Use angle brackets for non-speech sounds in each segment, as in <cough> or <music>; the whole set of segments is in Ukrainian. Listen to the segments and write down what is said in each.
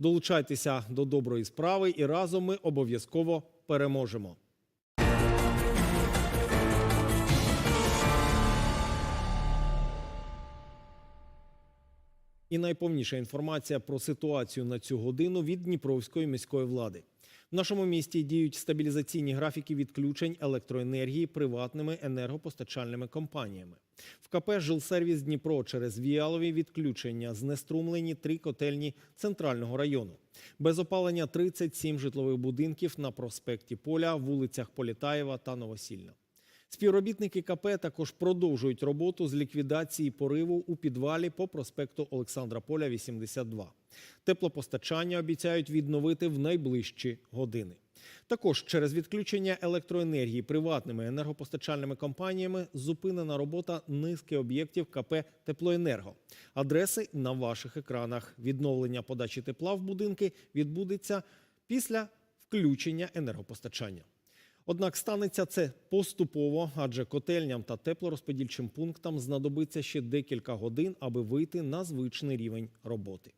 Долучайтеся до доброї справи, і разом ми обов'язково переможемо. І найповніша інформація про ситуацію на цю годину від Дніпровської міської влади. В нашому місті діють стабілізаційні графіки відключень електроенергії приватними енергопостачальними компаніями. В КП «Жилсервіс Дніпро» через віалові відключення знеструмлені три котельні центрального району. Без опалення 37 житлових будинків на проспекті Поля, вулицях Політаєва та Новосільна. Співробітники КП також продовжують роботу з ліквідації пориву у підвалі по проспекту Олександра Поля, 82. Теплопостачання обіцяють відновити в найближчі години. Також через відключення електроенергії приватними енергопостачальними компаніями зупинена робота низки об'єктів КП Теплоенерго. Адреси на ваших екранах. Відновлення подачі тепла в будинки відбудеться після включення енергопостачання. Однак станеться це поступово, адже котельням та теплорозподільчим пунктам знадобиться ще декілька годин, аби вийти на звичний рівень роботи.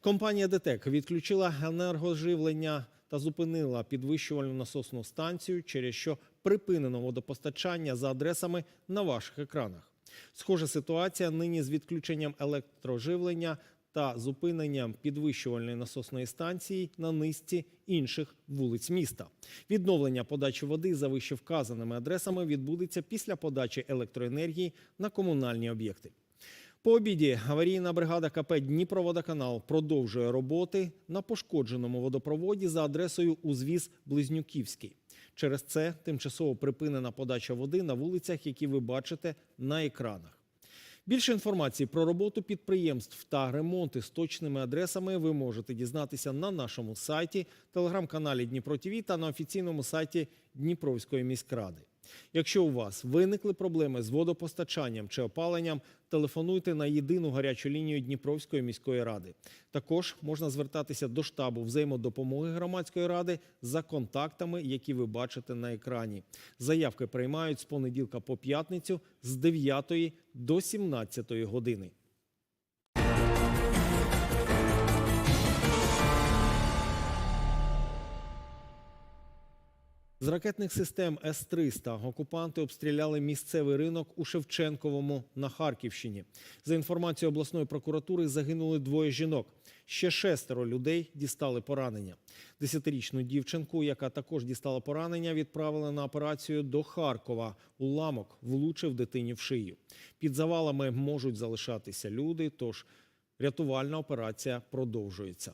Компанія ДТЕК відключила енергоживлення та зупинила підвищувальну насосну станцію, через що припинено водопостачання за адресами на ваших екранах. Схожа ситуація нині з відключенням електроживлення та зупиненням підвищувальної насосної станції на низці інших вулиць міста. Відновлення подачі води за вищевказаними адресами відбудеться після подачі електроенергії на комунальні об'єкти. По обіді аварійна бригада КП Дніпроводоканал продовжує роботи на пошкодженому водопроводі за адресою узвіз Близнюківський. Через це тимчасово припинена подача води на вулицях, які ви бачите на екранах. Більше інформації про роботу підприємств та ремонти з точними адресами ви можете дізнатися на нашому сайті, телеграм-каналі Дніпро ТВ та на офіційному сайті Дніпровської міськради. Якщо у вас виникли проблеми з водопостачанням чи опаленням, телефонуйте на єдину гарячу лінію Дніпровської міської ради. Також можна звертатися до штабу взаємодопомоги громадської ради за контактами, які ви бачите на екрані. Заявки приймають з понеділка по п'ятницю з 9 до 17 години. З ракетних систем С-300 окупанти обстріляли місцевий ринок у Шевченковому на Харківщині. За інформацією обласної прокуратури, загинули двоє жінок. Ще шестеро людей дістали поранення. Десятирічну дівчинку, яка також дістала поранення, відправили на операцію до Харкова. Уламок влучив дитині в шию. Під завалами можуть залишатися люди, тож рятувальна операція продовжується.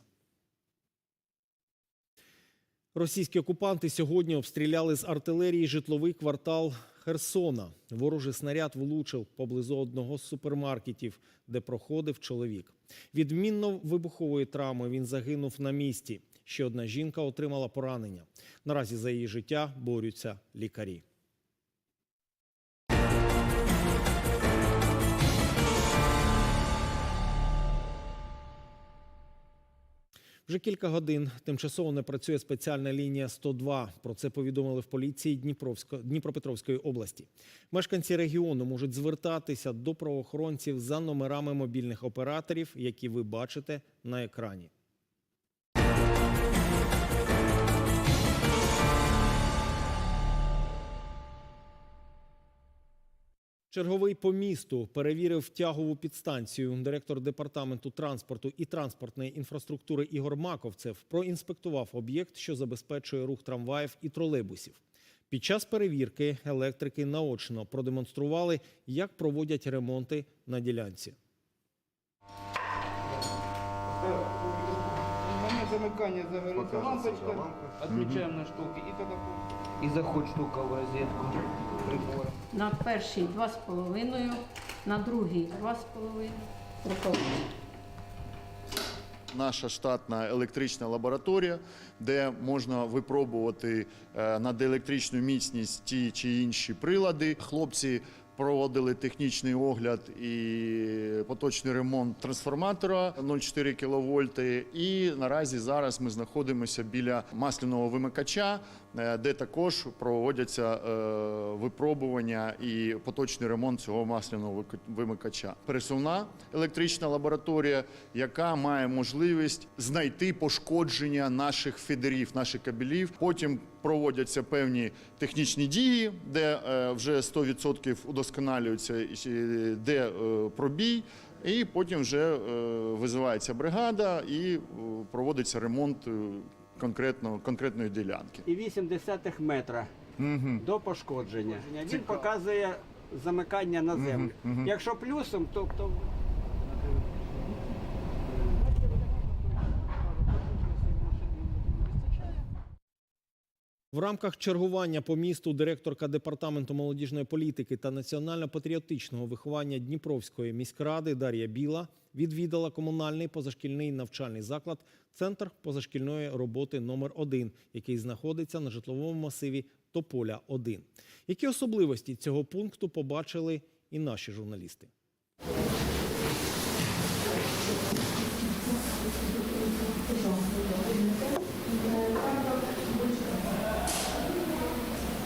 Російські окупанти сьогодні обстріляли з артилерії житловий квартал Херсона. Ворожий снаряд влучив поблизу одного з супермаркетів, де проходив чоловік. Від мінно-вибухової травми він загинув на місці. Ще одна жінка отримала поранення. Наразі за її життя борються лікарі. Вже кілька годин тимчасово не працює спеціальна лінія 102. Про це повідомили в поліції Дніпровсько- Дніпропетровської області. Мешканці регіону можуть звертатися до правоохоронців за номерами мобільних операторів, які ви бачите на екрані. Черговий по місту перевірив тягову підстанцію. Директор департаменту транспорту і транспортної інфраструктури Ігор Маковцев проінспектував об'єкт, що забезпечує рух трамваїв і тролейбусів. Під час перевірки електрики наочно продемонстрували, як проводять ремонти на ділянці. момент замыкания лампочка, отключаем на штуки и тогда и заход штука в розетку прибора. На першій два з половиною, на другій два з половиною. Рукавиці. наша штатна електрична лабораторія, де можна випробувати е, на деелектричну міцність ті чи інші прилади. Хлопці проводили технічний огляд і поточний ремонт трансформатора 0,4 кВт. І наразі зараз ми знаходимося біля масляного вимикача, де також проводяться е, випробування і поточний ремонт цього масляного вимикача. Пересувна електрична лабораторія, яка має можливість знайти пошкодження наших фідерів, наших кабелів. Потім проводяться певні технічні дії, де е, вже 100% удосконалюється, е, де е, пробій. І потім вже е, визивається бригада і е, проводиться ремонт е, конкретно, конкретної ділянки. і 8 десятих метра до пошкодження. Він показує замикання на землю. Якщо плюсом, то, то В рамках чергування по місту директорка департаменту молодіжної політики та національно-патріотичного виховання Дніпровської міськради Дар'я Біла відвідала комунальний позашкільний навчальний заклад Центр позашкільної роботи номер 1 який знаходиться на житловому масиві Тополя 1 Які особливості цього пункту побачили і наші журналісти?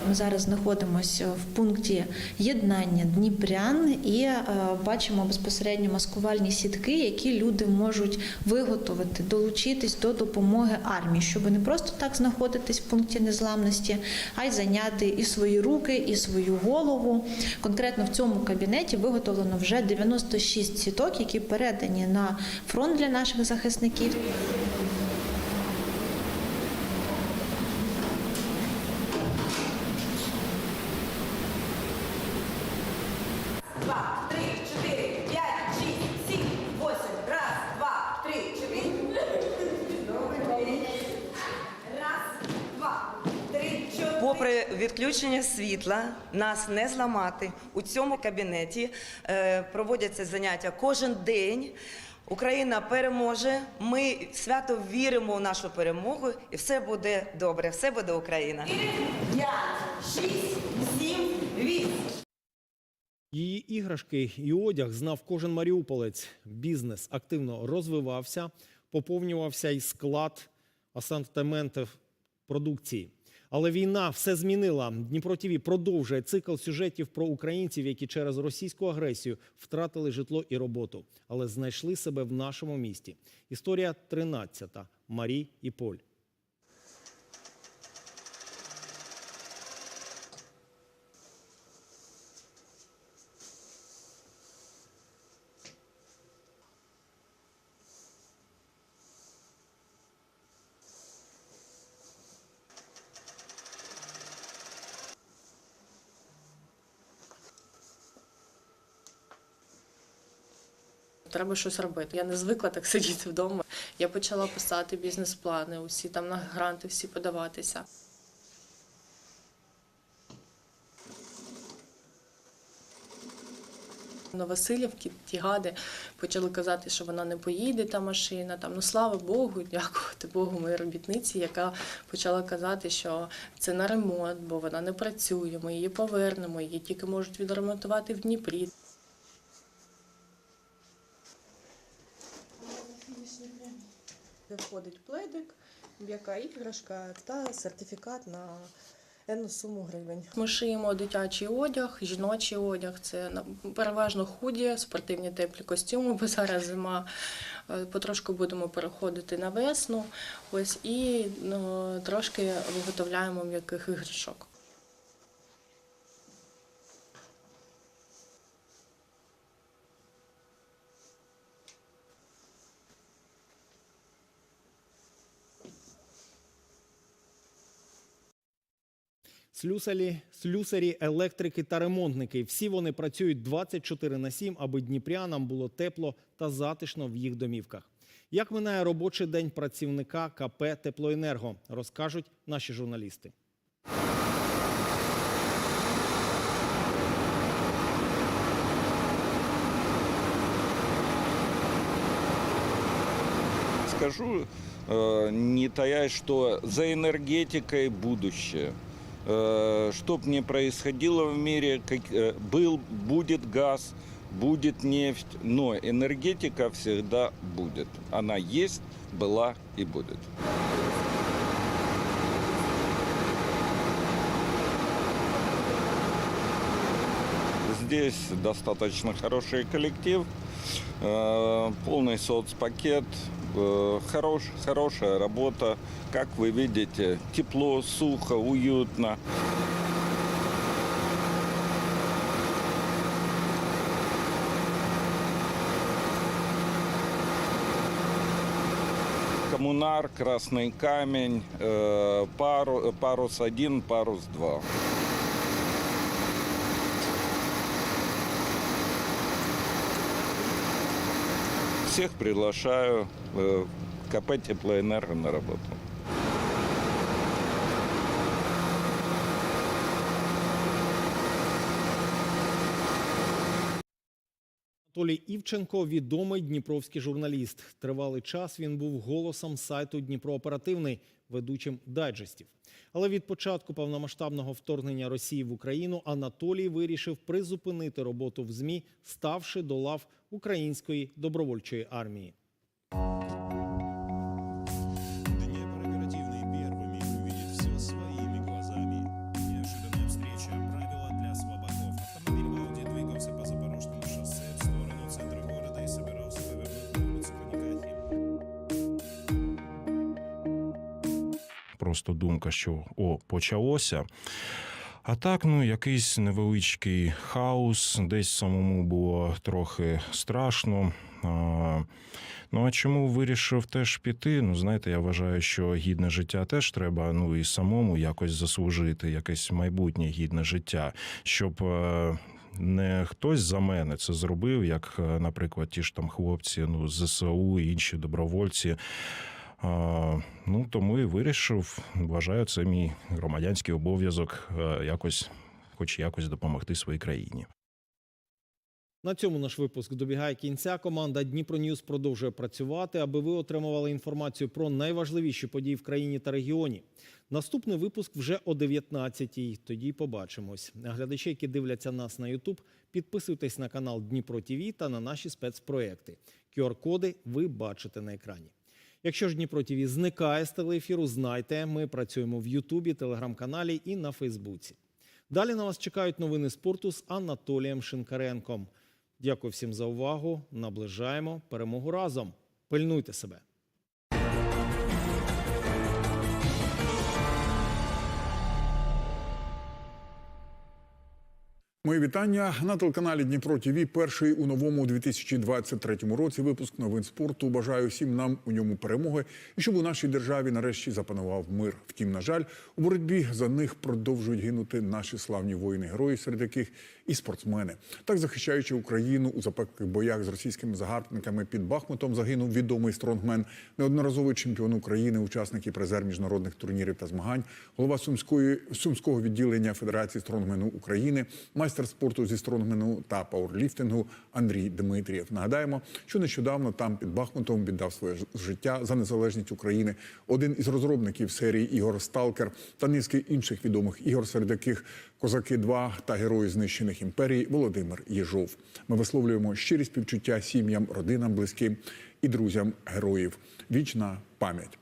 Ми зараз знаходимося в пункті єднання Дніпрян і е, бачимо безпосередньо маскувальні сітки, які люди можуть виготовити, долучитись до допомоги армії, щоб не просто так знаходитись в пункті незламності, а й зайняти і свої руки, і свою голову. Конкретно в цьому кабінеті виготовлено вже 96 сіток, які передані на фронт для наших захисників. Відключення світла, нас не зламати. У цьому кабінеті е, проводяться заняття кожен день. Україна переможе. Ми свято віримо в нашу перемогу, і все буде добре. Все буде Україна. П'ять, шість, сім, вісім. Її іграшки і одяг знав кожен маріуполець. Бізнес активно розвивався, поповнювався і склад асортиментів продукції. Але війна все змінила. Дніпро ТІВІ продовжує цикл сюжетів про українців, які через російську агресію втратили житло і роботу, але знайшли себе в нашому місті. Історія 13. Марій і Поль. Треба щось робити. Я не звикла так <laughs> сидіти вдома. Я почала писати бізнес-плани, усі там на гранти, всі подаватися. На Васильівці ті гади почали казати, що вона не поїде, та машина. Там ну слава Богу, дякувати Богу, моїй робітниці, яка почала казати, що це на ремонт, бо вона не працює. Ми її повернемо, її тільки можуть відремонтувати в Дніпрі. Де входить пледик, м'яка іграшка та сертифікат на енну суму гривень. Ми шиємо дитячий одяг, жіночий одяг. Це переважно худі, спортивні теплі костюми, бо зараз зима. Е, Потрошку будемо переходити на весну. Ось і ну, трошки виготовляємо м'яких іграшок. Слюсарі, слюсарі, електрики та ремонтники. Всі вони працюють 24 на 7, аби дніпрянам було тепло та затишно в їх домівках. Як минає робочий день працівника КП Теплоенерго, розкажуть наші журналісти. скажу, э, не таясь, что за энергетикой будущее. Э, Что бы ни происходило в мире, как- э, был, будет газ, будет нефть, но энергетика всегда будет. Она есть, была и будет. Здесь достаточно хороший коллектив, э, полный соцпакет, хорош, хорошая работа. Как вы видите, тепло, сухо, уютно. Коммунар, Красный камень, э, пару- парус 1, парус 2. Всех приглашаю э, КП «Теплоэнерго» на работу. Анатолій Івченко відомий дніпровський журналіст. Тривалий час він був голосом сайту Дніпро Оперативний, ведучим дайджестів. Але від початку повномасштабного вторгнення Росії в Україну Анатолій вирішив призупинити роботу в ЗМІ, ставши до лав української добровольчої армії. Просто думка, що о, почалося. А так, ну, якийсь невеличкий хаос, десь самому було трохи страшно. А, ну а чому вирішив теж піти? Ну, знаєте, я вважаю, що гідне життя теж треба ну і самому якось заслужити, якесь майбутнє гідне життя, щоб. е, Не хтось за мене це зробив, як, е, наприклад, ті ж там хлопці, ну ЗСУ і інші добровольці. Ну тому і вирішив. Вважаю, це мій громадянський обов'язок е, якось, хоч якось допомогти своїй країні. На цьому наш випуск добігає кінця. Команда Дніпро Ньюз продовжує працювати, аби ви отримували інформацію про найважливіші події в країні та регіоні. Наступний випуск вже о 19-й. Тоді побачимось. А Глядачі, які дивляться нас на YouTube, підписуйтесь на канал Дніпро ТВ та на наші спецпроекти. QR-коди ви бачите на екрані. Якщо ж Дніпро ТІВІ зникає з телеефіру, знайте, ми працюємо в Ютубі, телеграм-каналі і на Фейсбуці. Далі на вас чекають новини спорту з Анатолієм Шинкаренком. Дякую всім за увагу. Наближаємо перемогу разом. Пильнуйте себе. Мої вітання на телеканалі Дніпро ТВ. Перший у новому 2023 році випуск новин спорту. Бажаю всім нам у ньому перемоги і щоб у нашій державі нарешті запанував мир. Втім, на жаль, у боротьбі за них продовжують гинути наші славні воїни-герої, серед яких і спортсмени. Так захищаючи Україну у запеклих боях з російськими загарбниками під Бахмутом, загинув відомий стронгмен, неодноразовий чемпіон України, учасник і призер міжнародних турнірів та змагань, голова сумської сумського відділення Федерації стронгмену України, майстер спорту зі стронгмену та пауерліфтингу Андрій Дмитрієв. Нагадаємо, що нещодавно там під Бахмутом віддав своє життя за незалежність України. Один із розробників серії ігор Сталкер та низки інших відомих ігор, серед яких Козаки 2 та герої знищених імперій Володимир Єжов. Ми висловлюємо щирі співчуття сім'ям, родинам, близьким і друзям героїв. Вічна пам'ять.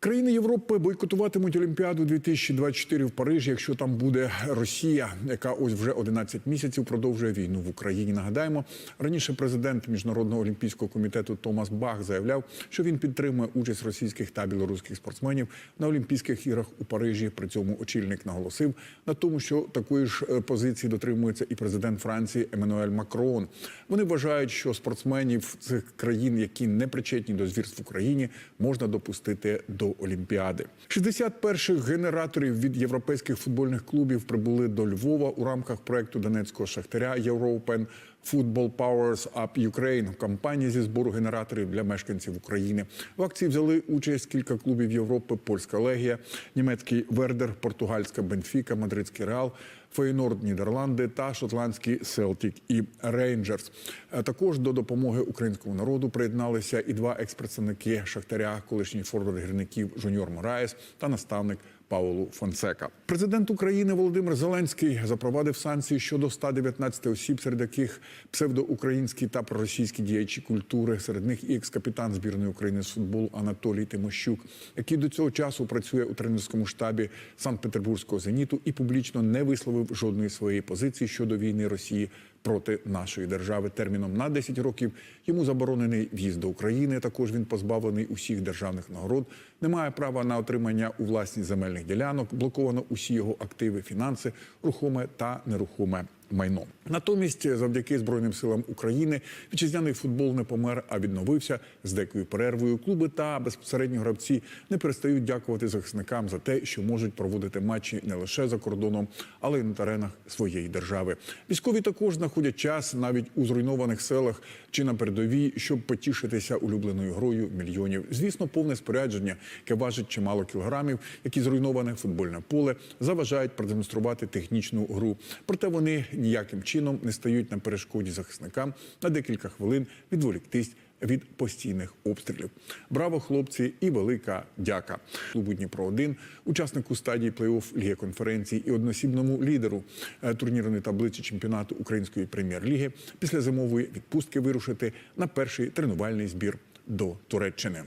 Країни Європи бойкотуватимуть Олімпіаду 2024 в Парижі, якщо там буде Росія, яка ось вже 11 місяців продовжує війну в Україні. Нагадаємо, раніше президент міжнародного олімпійського комітету Томас Бах заявляв, що він підтримує участь російських та білоруських спортсменів на Олімпійських іграх у Парижі. При цьому очільник наголосив на тому, що такої ж е, позиції дотримується і президент Франції Еммануель Макрон. Вони вважають, що спортсменів цих країн, які не причетні до звірств в Україні, можна допустити до Олімпіади. 60 перших генераторів від європейських футбольних клубів прибули до Львова у рамках проекту Донецького шахтаря European Football Powers Up Ukraine – кампанії зі збору генераторів для мешканців України. В акції взяли участь кілька клубів Європи: польська легія, німецький Вердер, португальська Бенфіка, мадридський Реал, Фейнорд Нідерланди та шотландські Селтік і Рейнджерс. Е, Також до допомоги українському народу приєдналися і два експредставники Шахтаря, колишній форвард гірників Жуніор Мораєс та наставник Паулу Фонсека. Президент України Володимир Зеленський запровадив санкції щодо 119 осіб, серед яких псевдоукраїнські та проросійські діячі культури. Серед них і екс-капітан збірної України з футболу Анатолій Тимощук, який до цього часу працює у тренерському штабі Санкт-Петербурзького зеніту і публічно не висловив жодної своєї позиції щодо війни Росії проти нашої держави. Терміном на 10 років йому заборонений в'їзд до України. Також він позбавлений усіх державних нагород, не має права на отримання у власність земельних ділянок, блоковано усі його активи, фінанси, рухоме та нерухоме. Майно натомість, завдяки збройним силам України, вітчизняний футбол не помер, а відновився з деякою перервою. Клуби та безпосередньо гравці не перестають дякувати захисникам за те, що можуть проводити матчі не лише за кордоном, але й на теренах своєї держави. Військові також знаходять час навіть у зруйнованих селах чи на передовій, щоб потішитися улюбленою грою мільйонів. Звісно, повне спорядження, яке важить чимало кілограмів, як і зруйноване футбольне поле, заважають продемонструвати технічну гру. Проте вони ніяким чином не стають на перешкоді захисникам на декілька хвилин відволіктись від постійних обстрілів. Браво, хлопці, і велика дяка. Клубу Дніпро 1 учаснику стадії плей-офф Ліги конференції і односібному лідеру е, турнірної таблиці чемпіонату Української прем'єр-ліги після зимової відпустки вирушити на перший тренувальний збір до Туреччини.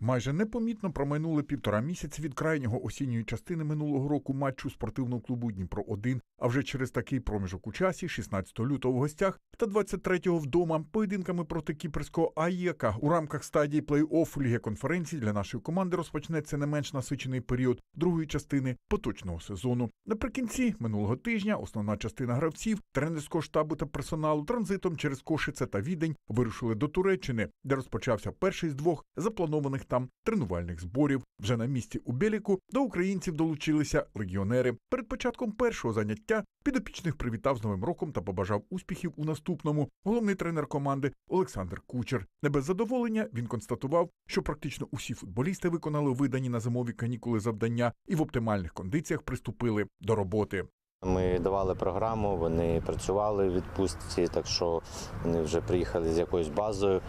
Майже непомітно промайнули півтора місяці від крайнього осінньої частини минулого року матчу спортивного клубу Дніпро 1 а вже через такий проміжок у часі, 16 лютого в гостях та 23-го вдома, поєдинками проти кіпрського АЄКа у рамках стадії плей-офф Ліги конференції для нашої команди розпочнеться не менш насичений період другої частини поточного сезону. Наприкінці минулого тижня основна частина гравців, тренерського штабу та персоналу транзитом через Кошице та Відень вирушили до Туреччини, де розпочався перший з двох запланованих там тренувальних зборів. Вже на місці у Беліку до українців долучилися легіонери. Перед початком першого заняття підопічних привітав з новим роком та побажав успіхів у наступному. Головний тренер команди Олександр Кучер. Не без задоволення він констатував, що практично усі футболісти виконали видані на зимові канікули завдання і в оптимальних кондиціях приступили до роботи. Ми давали програму, вони працювали в відпустці, так що вони вже приїхали з якоюсь базою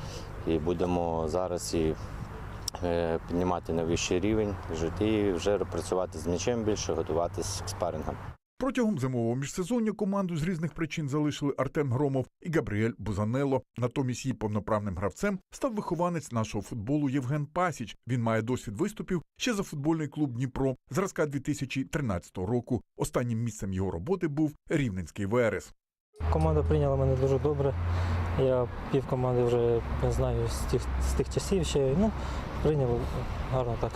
і будемо зараз і е, піднімати на вищий рівень і вже працювати з м'ячем більше, готуватись к спарингам. Протягом зимового міжсезоння команду з різних причин залишили Артем Громов і Габріель Бузанело. Натомість її повноправним гравцем став вихованець нашого футболу Євген Пасіч. Він має досвід виступів ще за футбольний клуб Дніпро зразка 2013 року. Останнім місцем його роботи був Рівненський Верес. Команда прийняла мене дуже добре. Я пів команди вже не знаю з тих, з тих часів ще. Ну, прийняли гарно так.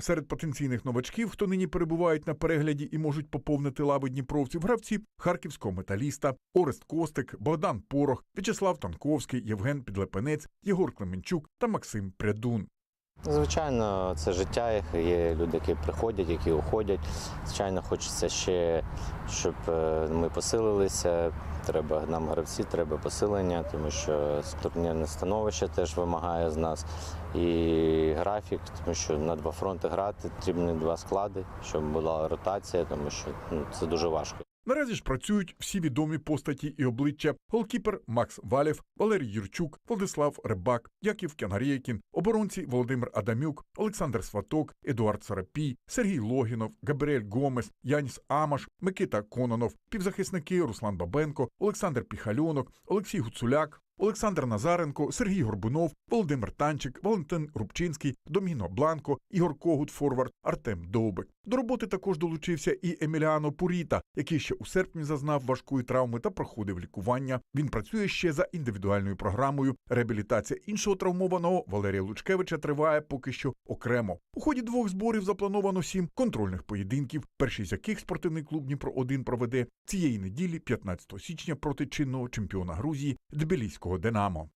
Серед потенційних новачків, хто нині перебувають на перегляді і можуть поповнити лави дніпровців, гравці харківського металіста, Орест Костик, Богдан Порох, В'ячеслав Танковський, Євген Підлепенець, Єгор Клеменчук та Максим Прядун. Звичайно, це життя. їх. Є люди, які приходять, які уходять. Звичайно, хочеться ще, щоб е, ми посилилися. Треба нам гравці, треба посилення, тому що турнірне становище теж вимагає з нас. І графік, тому що на два фронти грати потрібні два склади, щоб була ротація, тому що ну, це дуже важко. Наразі ж працюють всі відомі постаті і обличчя: голкіпер Макс Валєв, Валерій Юрчук, Владислав Рибак, Яків Кянгарєкін, оборонці Володимир Адамюк, Олександр Сваток, Едуард Сарапій, Сергій Логінов, Габріель Гомес, Яніс Амаш, Микита Кононов, півзахисники Руслан Бабенко, Олександр Піхальонок, Олексій Гуцуляк. Олександр Назаренко, Сергій Горбунов, Володимир Танчик, Валентин Рубчинський, Доміно Бланко, Ігор Когут, Форвард, Артем Довбик. До роботи також долучився і Еміліано Пуріта, який ще у серпні зазнав важкої травми та проходив лікування. Він працює ще за індивідуальною програмою. Реабілітація іншого травмованого Валерія Лучкевича триває поки що окремо. У ході двох зборів заплановано сім контрольних поєдинків, перший з яких спортивний клуб Дніпро 1 проведе цієї неділі, 15 січня, проти чинного чемпіона Грузії Тбіліського coordenamo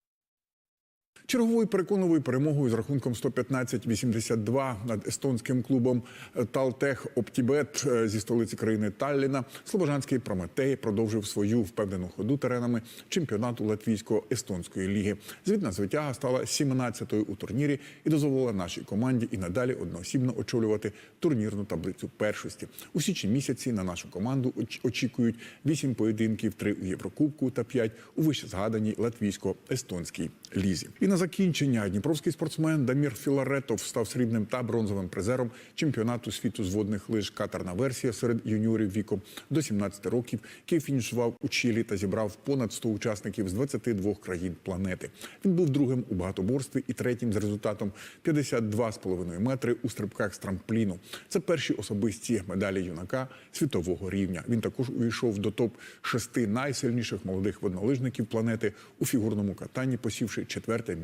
Черговою переконливою перемогою з рахунком 115-82 над естонським клубом Талтех Оптібет е, зі столиці країни Талліна Слобожанський Прометей продовжив свою впевнену ходу теренами чемпіонату латвійсько-естонської ліги. Звітна звитяга стала 17-ю у турнірі і дозволила нашій команді і надалі одноосібно очолювати турнірну таблицю першості. У січні місяці на нашу команду оч- очікують 8 поєдинків, 3 у Єврокубку та 5 у вищезгаданій латвійсько-естонській лізі. І на закінчення дніпровський спортсмен Дамір Філаретов став срібним та бронзовим призером чемпіонату світу з водних лиж катерна версія серед юніорів віком до 17 років, який фінішував у Чилі та зібрав понад 100 учасників з 22 країн планети. Він був другим у багатоборстві і третім з результатом 52,5 метри у стрибках з трампліну. Це перші особисті медалі юнака світового рівня. Він також увійшов до топ 6 найсильніших молодих воднолижників планети у фігурному катанні, посівши четверте місце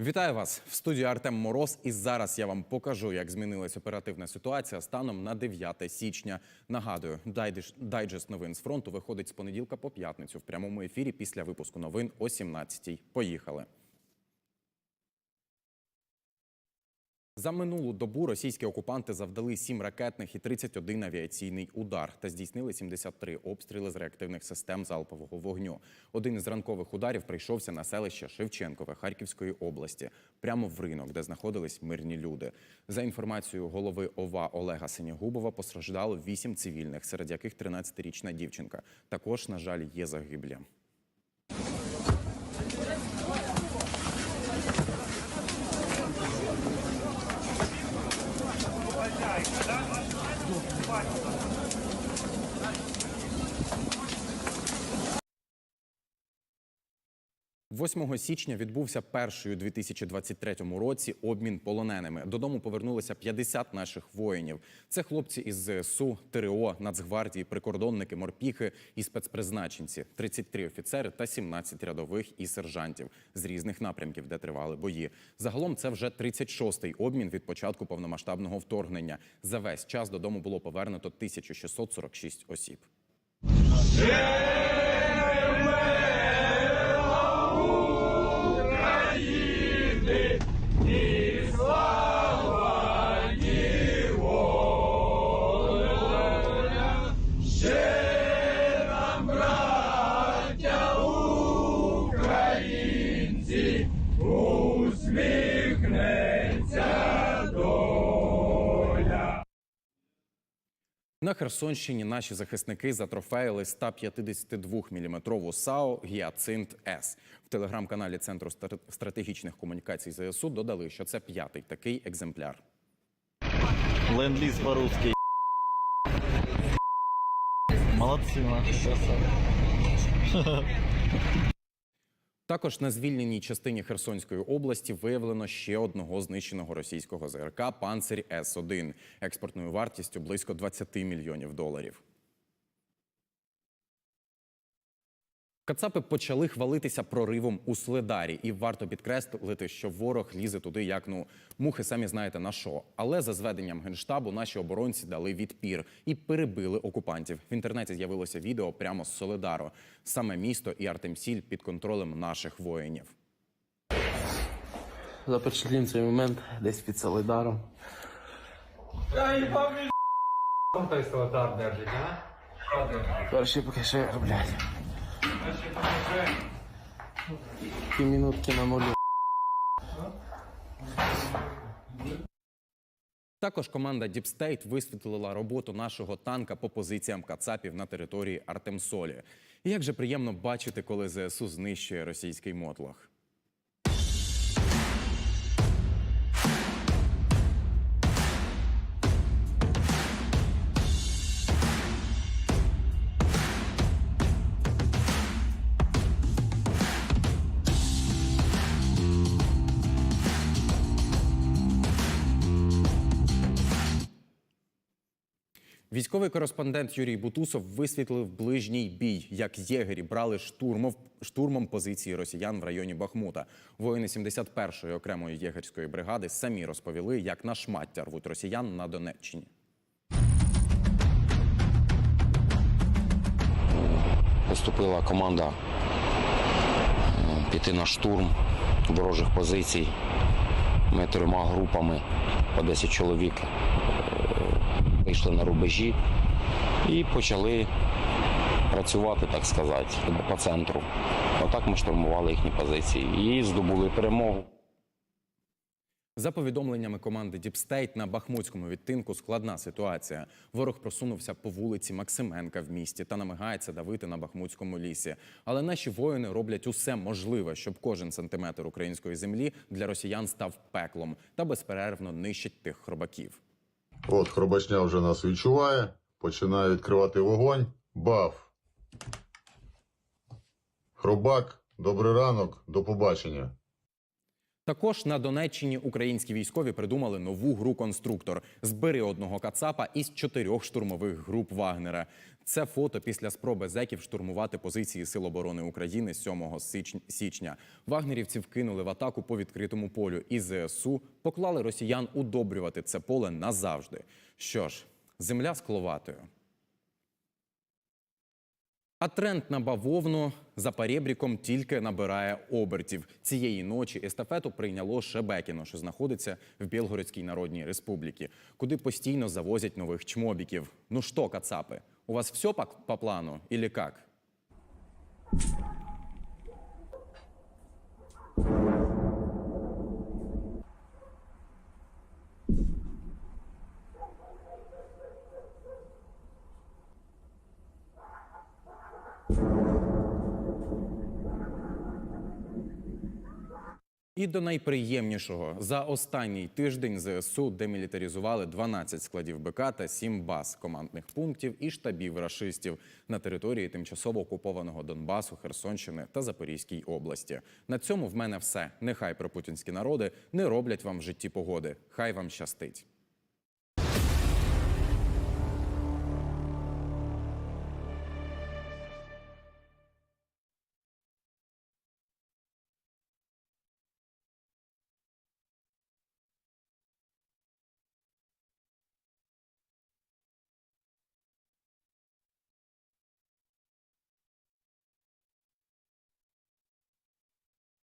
Вітаю вас в студії Артем Мороз. І зараз я вам покажу, як змінилась оперативна ситуація станом на 9 січня. Нагадую, дайдж- дайджест новин з фронту виходить з понеділка по п'ятницю в прямому ефірі після випуску новин о 17-й. Поїхали. За минулу добу російські окупанти завдали 7 ракетних і 31 авіаційний удар та здійснили 73 обстріли з реактивних систем залпового вогню. Один із ранкових ударів прийшовся на селище Шевченкове Харківської області, прямо в ринок, де знаходились мирні люди. За інформацією голови ОВА Олега Синягубова, постраждало 8 цивільних, серед яких 13-річна дівчинка. Також, на жаль, є загиблі. – 8 січня відбувся перший у 2023 році обмін полоненими. Додому повернулося 50 наших воїнів. Це хлопці із ЗСУ, ТРО, Нацгвардії, прикордонники, морпіхи і спецпризначенці, 33 офіцери та 17 рядових і сержантів з різних напрямків, де тривали бої. Загалом це вже 36-й обмін від початку повномасштабного вторгнення. За весь час додому було повернуто 1646 осіб. На Херсонщині наші захисники затрофеїли 152-мм САУ «Гіацинт С». В телеграм-каналі Центру стратегічних комунікацій ЗСУ додали, що це п'ятий такий екземпляр. Ленд-лиз по-русски. Молодцы, наши <laughs> Також на звільненій частині Херсонської області виявлено ще одного знищеного російського ЗРК «Панцирь С-1» експортною вартістю близько 20 мільйонів доларів. Кацапи почали хвалитися проривом у Следарі, і варто підкреслити, що ворог лізе туди, як ну мухи самі знаєте на що. Але за зведенням генштабу наші оборонці дали відпір і перебили окупантів. В інтернеті з'явилося відео прямо з Соледару. Саме місто і Артемсіль під контролем наших воїнів. Запечатлім цей момент десь під Солидаром. той солодар держить, а? Перші поки що, блядь. Півмінутки на нулю. Також команда Deep State висвітлила роботу нашого танка по позиціям кацапів на території Артемсолі. І як же приємно бачити, коли ЗСУ знищує російський мотлох. Військовий кореспондент Юрій Бутусов висвітлив ближній бій, як єгері брали штурмом, штурмом позиції росіян в районі Бахмута. Воїни 71-ї окремої єгерської бригади самі розповіли, як на шмаття рвуть росіян на Донеччині. Поступила команда е, піти на штурм ворожих позицій. Ми трьома групами по 10 чоловік вийшли на рубежі і почали працювати, так сказати, по центру. Отак ми штурмували їхні позиції і здобули перемогу. За повідомленнями команди Діпстейт на Бахмутському відтинку складна ситуація. Ворог просунувся по вулиці Максименка в місті та намагається давити на Бахмутському лісі. Але наші воїни роблять усе можливе, щоб кожен сантиметр української землі для росіян став пеклом та безперервно нищить тих хробаків. От хробачня вже нас відчуває, починає відкривати вогонь. Баф. Хробак, добрий ранок, до побачення. Також на Донеччині українські військові придумали нову гру конструктор. Збери одного кацапа із чотирьох штурмових груп Вагнера. Це фото після спроби зеків штурмувати позиції Сил оборони України 7 січня. Вагнерівці вкинули в атаку по відкритому полю і ЗСУ поклали росіян удобрювати це поле назавжди. Що ж, земля скловатою. А тренд на бавовну за перебріком тільки набирає обертів. Цієї ночі естафету прийняло Шебекіно, що знаходиться в Білгородській Народній Республіці, куди постійно завозять нових чмобіків. Ну що, кацапи, у вас все по, по плану ілі как? І до найприємнішого за останній тиждень ЗСУ демілітаризували 12 складів БК та 7 баз командних пунктів і штабів рашистів на території тимчасово окупованого Донбасу, Херсонщини та Запорізькій області. На цьому в мене все. Нехай пропутінські народи не роблять вам в житті погоди. Хай вам щастить.